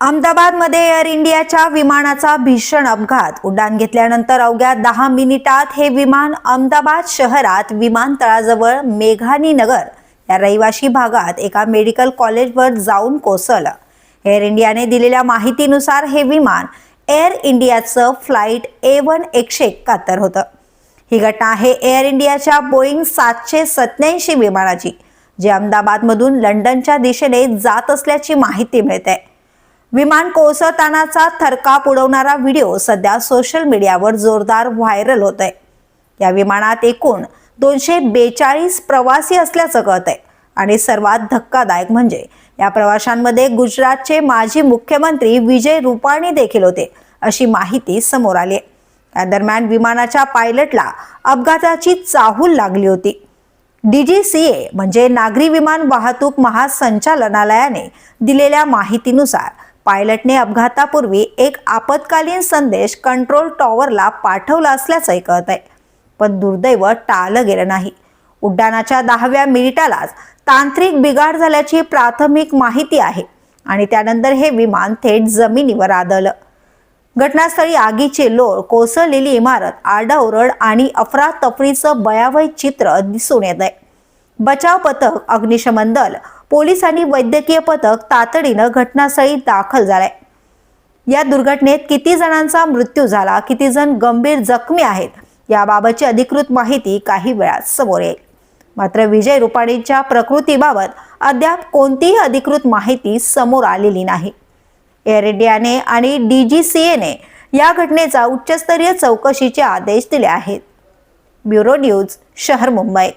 अहमदाबादमध्ये एअर इंडियाच्या विमानाचा भीषण अपघात. उड्डाण घेतल्यानंतर अवघ्या दहा मिनिटात हे विमान अहमदाबाद शहरात विमानतळाजवळ मेघानी नगर या रहिवाशी भागात एका मेडिकल कॉलेजवर जाऊन कोसळलं. एअर इंडियाने दिलेल्या माहितीनुसार हे विमान एअर इंडियाचं फ्लाईट ए वन एकशे एकाहत्तर होतं. ही घटना आहे एअर इंडियाच्या बोईंग सातशे सत्याऐंशी विमानाची जे अहमदाबादमधून लंडनच्या दिशेने जात असल्याची माहिती मिळते. विमान कोसळतानाचा थरकाप उडवणारा व्हिडिओ सध्या सोशल मीडियावर जोरदार व्हायरल होत आहे या विमानात एकूण दोनशे बेचाळीस प्रवासी असल्याचं कळतंय आणि सर्वात धक्कादायक म्हणजे या प्रवाशांमध्ये गुजरातचे माजी मुख्यमंत्री विजय रुपाणी देखील होते अशी माहिती समोर आली आहे. या दरम्यान विमानाच्या पायलटला अपघाताची चाहूल लागली होती. डीजीसीए म्हणजे नागरी विमान वाहतूक महासंचालनालयाने दिलेल्या माहितीनुसार पायलटने अपघातापूर्वी एक आपत्कालीन संदेश कंट्रोल टॉवरला पाठवला असल्याचंही कळत आहे. पण दुर्दैव टाळलं गेलं नाही. उड्डाणाच्या दहाव्या मिनिटालाच तांत्रिक बिघाड झाल्याची प्राथमिक माहिती आहे आणि त्यानंतर हे विमान थेट जमिनीवर आदळलं. घटनास्थळी आगीचे लोळ कोसळलेली इमारत आरडाओरड आणि अफरातफरीचं भयावह चित्र दिसून येत आहे बचाव पथक अग्निशमन दल पोलीस आणि वैद्यकीय पथक तातडीनं घटनास्थळी दाखल झालंय. या दुर्घटनेत किती जणांचा मृत्यू झाला किती जण गंभीर जखमी आहेत याबाबतची अधिकृत माहिती काही वेळात समोर येईल. मात्र विजय रुपाणींच्या प्रकृतीबाबत अद्याप कोणतीही अधिकृत माहिती समोर आलेली नाही. एअर इंडियाने आणि एने या घटनेचा उच्चस्तरीय चौकशीचे आदेश दिले आहेत. ब्युरो न्यूज शहर मुंबई.